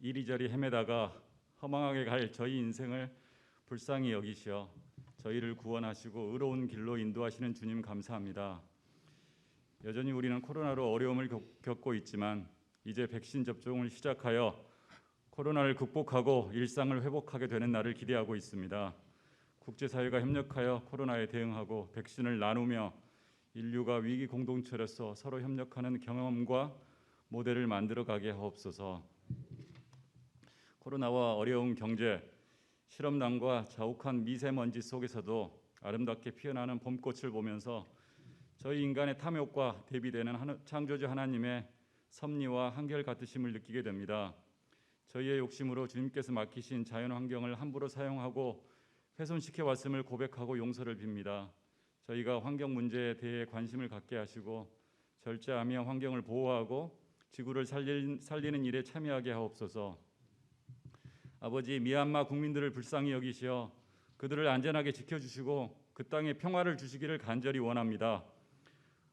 이리저리 헤매다가 허망하게 갈 저희 인생을 불쌍히 여기시어 저희를 구원하시고 의로운 길로 인도하시는 주님 감사합니다. 여전히 우리는 코로나로 어려움을 겪- 겪고 있지만 이제 백신 접종을 시작하여 코로나를 극복하고 일상을 회복하게 되는 날을 기대하고 있습니다. 국제사회가 협력하여 코로나에 대응하고 백신을 나누며 인류가 위기 공동체로서 서로 협력하는 경험과 모델을 만들어 가게 하옵소서. 코로나와 어려운 경제, 실험난과 자욱한 미세먼지 속에서도 아름답게 피어나는 봄꽃을 보면서 저희 인간의 탐욕과 대비되는 창조주 하나님의 섭리와 한결 같으심을 느끼게 됩니다. 저희의 욕심으로 주님께서 맡기신 자연 환경을 함부로 사용하고 훼손시켜 왔음을 고백하고 용서를 빕니다. 저희가 환경 문제에 대해 관심을 갖게 하시고 절제하며 환경을 보호하고 지구를 살릴, 살리는 일에 참여하게 하옵소서. 아버지 미얀마 국민들을 불쌍히 여기시어 그들을 안전하게 지켜주시고 그 땅에 평화를 주시기를 간절히 원합니다.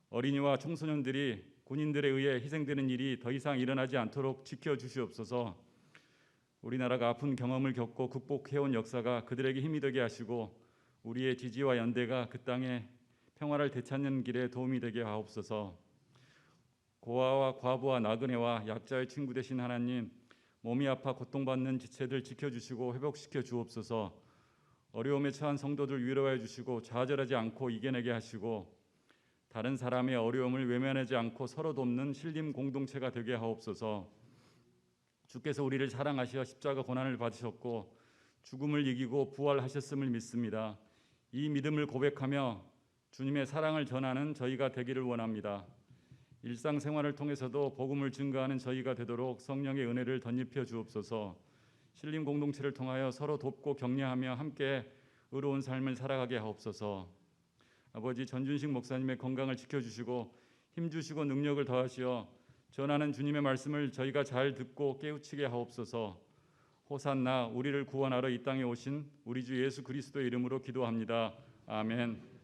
어린이와 청소년들이 군인들에 의해 희생되는 일이 더 이상 일어나지 않도록 지켜주시옵소서. 우리나라가 아픈 경험을 겪고 극복해온 역사가 그들에게 힘이 되게 하시고 우리의 지지와 연대가 그 땅에 평화를 되찾는 길에 도움이 되게 하옵소서. 고아와 과부와 나그네와 약자의 친구 되신 하나님, 몸이 아파 고통받는 지체들 지켜주시고 회복시켜 주옵소서. 어려움에 처한 성도들 위로해 주시고 좌절하지 않고 이겨내게 하시고 다른 사람의 어려움을 외면하지 않고 서로 돕는 신림 공동체가 되게 하옵소서. 주께서 우리를 사랑하시어 십자가 고난을 받으셨고 죽음을 이기고 부활하셨음을 믿습니다. 이 믿음을 고백하며 주님의 사랑을 전하는 저희가 되기를 원합니다. 일상생활을 통해서도 복음을 증거하는 저희가 되도록 성령의 은혜를 덧입혀 주옵소서. 신림 공동체를 통하여 서로 돕고 격려하며 함께 의로운 삶을 살아가게 하옵소서. 아버지 전준식 목사님의 건강을 지켜 주시고 힘 주시고 능력을 더하시어 전하는 주님의 말씀을 저희가 잘 듣고 깨우치게 하옵소서. 호산나 우리를 구원하러 이 땅에 오신 우리 주 예수 그리스도의 이름으로 기도합니다. 아멘.